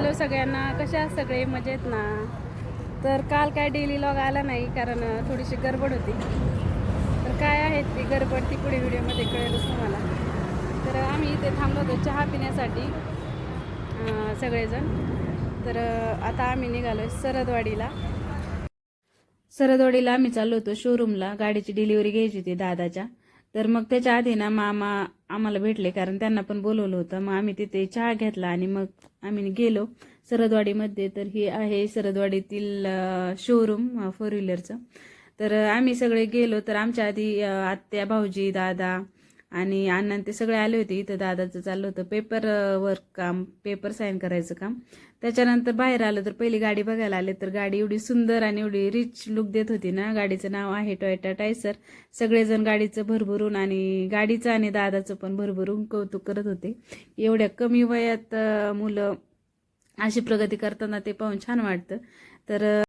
Hello सगळ्यांना कशा आहात सगळे? मजेत ना? तर काल काय डेली लॉग आला नाही कारण थोडीशी गडबड होती. तर काय आहे ती गडबड ती पुढे व्हिडिओमध्ये कळेलच तुम्हाला. तर आम्ही इथे थांबलो होतो चहा पिण्यासाठी सगळेजण. तर आता आम्ही निघालो सरदवाडीला. सरदवाडीला आम्ही चाललो होतो शोरूमला गाडीची डिलिव्हरी घ्यायची होती दादाच्या. तर मग त्याच्या आधी ना मामा आम्हाला भेटले कारण त्यांना पण बोलवलं होतं. मग आम्ही तिथे चहा घेतला आणि मग आम्ही गेलो सरदवाडीमध्ये. तर ही आहे सरदवाडीतील शोरूम फोर व्हीलरचं तर आम्ही सगळे गेलो. तर आमच्या आधी आत्या भाऊजी दादा आणि अण्णा ते सगळे आले होते इथं दादाचं चाललं होतं पेपर वर्क काम पेपर साईन करायचं काम. त्याच्यानंतर बाहेर आलं तर पहिली गाडी बघायला आले तर गाडी एवढी सुंदर आणि एवढी रिच लुक देत होती ना. गाडीचं नाव आहे टॉयटा टायसर सगळेजण गाडीचं भरभरून आणि गाडीचं आणि दादाचं पण भरभरून कौतुक करत होते. एवढ्या कमी वयात मुलं अशी प्रगती करताना ते पाहून छान वाटतं. तर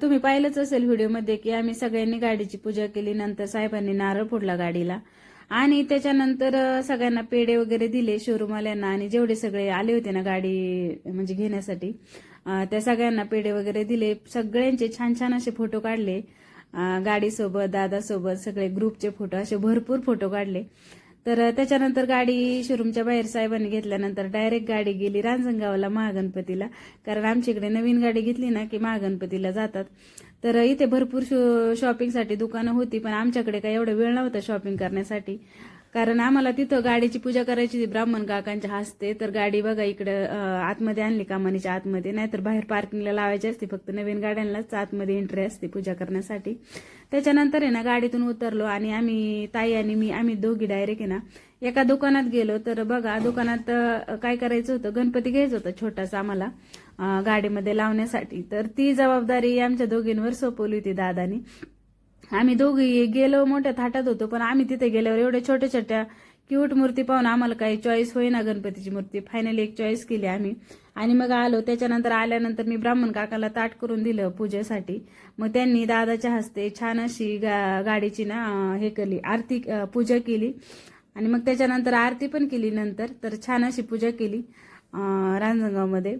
तुम्ही पाहिलंच असेल व्हिडिओमध्ये की आम्ही सगळ्यांनी गाडीची पूजा केली नंतर साहेबांनी नारळ फोडला गाडीला. आणि त्याच्यानंतर सगळ्यांना पेढे वगैरे दिले शोरूमवाल्यांना आणि जेवढे सगळे आले होते ना गाडी म्हणजे घेण्यासाठी त्या सगळ्यांना पेढे वगैरे दिले. सगळ्यांचे छान छान असे फोटो काढले. गाडीसोबत दादासोबत सगळे ग्रुपचे फोटो असे भरपूर फोटो काढले. तर त्याच्यानंतर गाडी शोरूमच्या बाहेर साहेबांनी घेतल्यानंतर डायरेक्ट गाडी गेली रांजणगावला महागणपतीला. कारण आमच्या इकडे नवीन गाडी घेतली ना की महागणपतीला जातात. तर इथे भरपूर शो शॉपिंगसाठी दुकानं होती पण आमच्याकडे काही एवढा वेळ नव्हता शॉपिंग करण्यासाठी. कारण आम्हाला तिथं गाडीची पूजा करायची होती ब्राह्मण काकांच्या हस्ते. तर गाडी बघा इकडं आतमध्ये आणली कामानीच्या आतमध्ये. नाहीतर बाहेर पार्किंगला लावायची असते फक्त नवीन गाड्यांनाच आतमध्ये एंट्री असते पूजा करण्यासाठी. त्याच्यानंतर आहे ना गाडीतून उतरलो आणि आम्ही ताई आणि मी आम्ही दोघी डायरेक्ट आहे ना एका दुकानात गेलो. तर बघा दुकानात काय करायचं होतं गणपती घ्यायचं होतं छोटासा आम्हाला गाडीमध्ये लावण्यासाठी. तर ती जबाबदारी आमच्या दोघींवर सोपवली होती दादानी. आम्ही दोघी गेलो मोठ्या थाटात होतो पण आम्ही तिथे गेल्यावर एवढ्या छोट्या छोट्या क्यूट मूर्ती पाहून आम्हाला काही चॉईस होईना गणपतीची मूर्ती. फायनली एक चॉईस केली आम्ही. आणि मग आलो. त्याच्यानंतर आल्यानंतर मी ब्राह्मण काकाला ताट करून दिलं पूजेसाठी. मग त्यांनी दादाच्या हस्ते छान अशी गा गाडीची ना हे केली. आरती पूजा केली. आणि मग त्याच्यानंतर आरती पण केली नंतर. तर छान अशी पूजा केली रांजणगावमध्ये.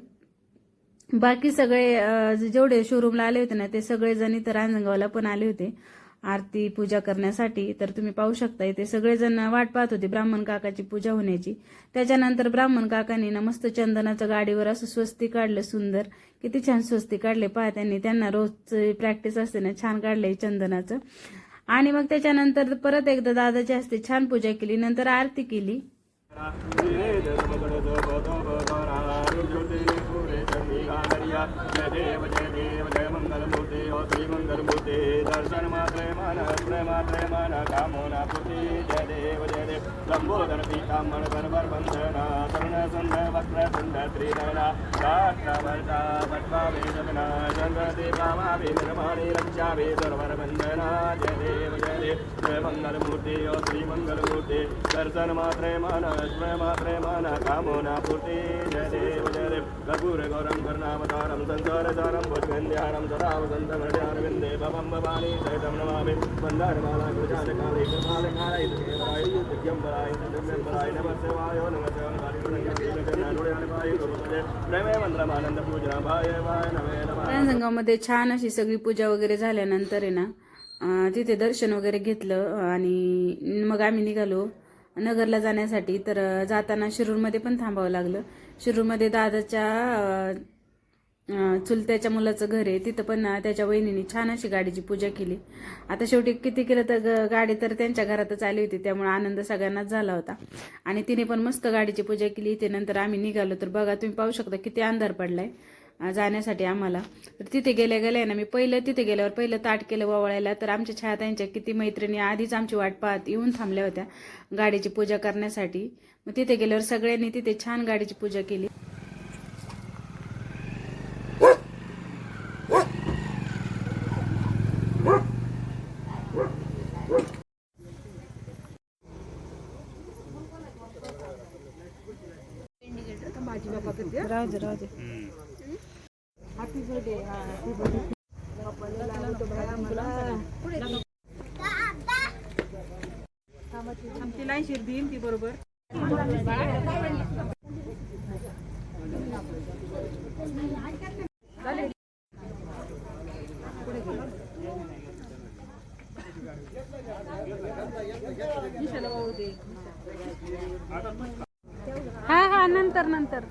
बाकी सगळे जेवढे शोरूमला आले होते ना ते सगळेजण इथं रांजणगावला पण आले होते. आरती पूजा करण्यासाठी तर तुम्ही पाहू शकता इथे सगळेजण वाट पाहत होते ब्राह्मण काकाची पूजा होण्याची. त्याच्यानंतर ब्राह्मण काकांनी ना मस्त चंदनाचं गाडीवर असं स्वस्ती काढलं सुंदर. किती छान स्वस्ती काढले पहा त्यांनी. त्यांना रोज प्रॅक्टिस असते ना छान काढले चंदनाचं. आणि मग त्याच्यानंतर परत एकदा दादाची असते छान पूजा केली. नंतर आरती केली जय देव जय देव जय मंगल मूर्ति और श्री दर्शन प्रेम मात्रे मन कामोना पूर्ति जय देव जय देव। लंबोदर पीताम्बर गणवर वंदना। तरुण सुंदर वक्र सुंदर त्रिनयना। राष्ट्रवर्ता पद्मा वेदना जंगति कामा निर्माणी रक्षा वे सर्वर जय देव जय देव। जय मंगल मूर्ति श्री मंगल दर्शन मात्रे मान स्मय मात्रे मन कामोना पूर्ति जय देव जय देव। कर्पूर गौरम कर्णावतारम संसार सारम भुजगन्ध्यारम सदा वसन्तं हृदयारविन्दे भवं भवानी सहितं नमामि। मन्दारमाला कृजानकाले कृपालकालय दिव्यम्बराय दिव्यम्बराय नमः शिवाय नमः रांजणगावमध्ये छान अशी सगळी पूजा वगैरे झाल्यानंतर आहे ना तिथे दर्शन वगैरे घेतलं आणि मग आम्ही निघालो. नगरला जाण्यासाठी तर जाताना शिरूरमध्ये पण थांबावं लागलं. शिरूरमध्ये दादाच्या चुलत्याच्या मुलाचं घर आहे. तिथं पण त्याच्या वहिनीने छान अशी गाडीची पूजा केली. आता शेवटी किती केलं तर ग- गाडी तर त्यांच्या घरातच आली होती. त्यामुळे आनंद सगळ्यांनाच झाला होता. आणि तिने पण मस्त गाडीची पूजा केली. ते नंतर आम्ही निघालो तर बघा तुम्ही पाहू शकता किती अंधार पडलाय जाण्यासाठी आम्हाला. तर तिथे गेल्या गेल्या ना मी पहिलं तिथे गेल्यावर पहिलं ताट केलं वावळायला तर आमच्या छायाताईंच्या किती मैत्रिणी आधीच आमची वाट पाहत येऊन थांबल्या होत्या गाडीची पूजा करण्यासाठी. मग तिथे गेल्यावर सगळ्यांनी तिथे छान गाडीची पूजा केली राहू दे राहू दे. तिला शिर देईन ती बरोबर हा हा नंतर नंतर.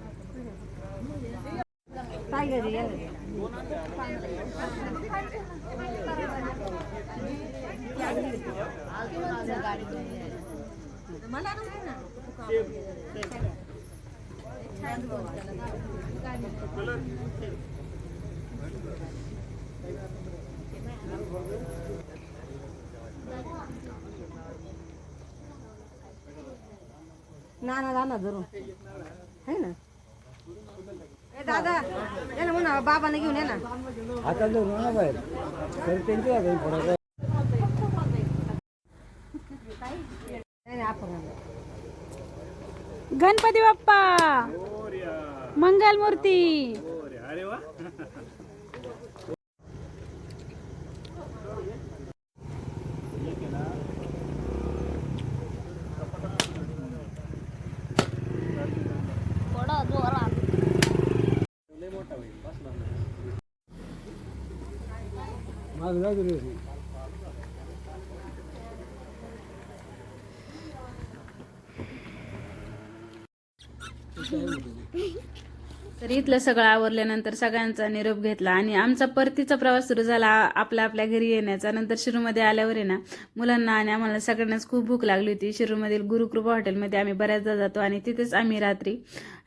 ना ना ना जरूर है ना? दादा ये ना म्हणा बाबाने घेऊन ये ना. आता जाऊ ना बाहेर. तर थोडा. गणपती बाप्पा! मंगल मूर्ती अरे वा. तर इथलं सगळं आवरल्यानंतर सगळ्यांचा निरोप घेतला आणि आमचा परतीचा प्रवास सुरू झाला आपल्या आपल्या घरी येण्याचा. नंतर शिरूमध्ये आल्यावर आहे ना मुलांना आणि आम्हाला सगळ्यांनाच खूप भूक लागली होती. शिरूमधील गुरुकृपा हॉटेलमध्ये आम्ही बऱ्याचदा जातो आणि तिथेच आम्ही रात्री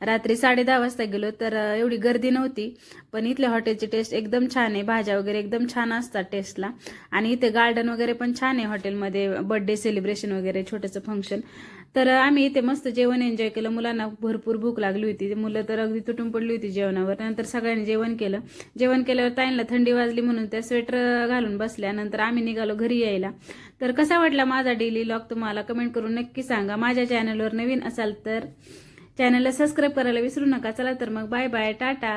रात्री साडे दहा वाजता गेलो तर एवढी गर्दी नव्हती. पण इथल्या हॉटेलची टेस्ट एकदम छान आहे. भाज्या वगैरे एकदम छान असतात टेस्टला आणि इथे गार्डन वगैरे पण छान आहे हॉटेलमध्ये. बर्थडे सेलिब्रेशन वगैरे छोटंसं फंक्शन तर आम्ही इथे मस्त जेवण एन्जॉय केलं. मुलांना भरपूर भूक लागली होती. मुलं तर अगदी तुटून पडली होती जेवणावर. नंतर सगळ्यांनी जेवण केलं. जेवण केल्यावर ताईंना थंडी वाजली म्हणून त्या स्वेटर घालून बसल्या. नंतर आम्ही निघालो घरी यायला. तर कसा वाटला माझा डेली लॉग तुम्हाला कमेंट करून नक्की सांगा. माझ्या चॅनलवर नवीन असाल तर चॅनलला सबस्क्राईब करायला विसरू नका. चला तर मग बाय बाय टाटा.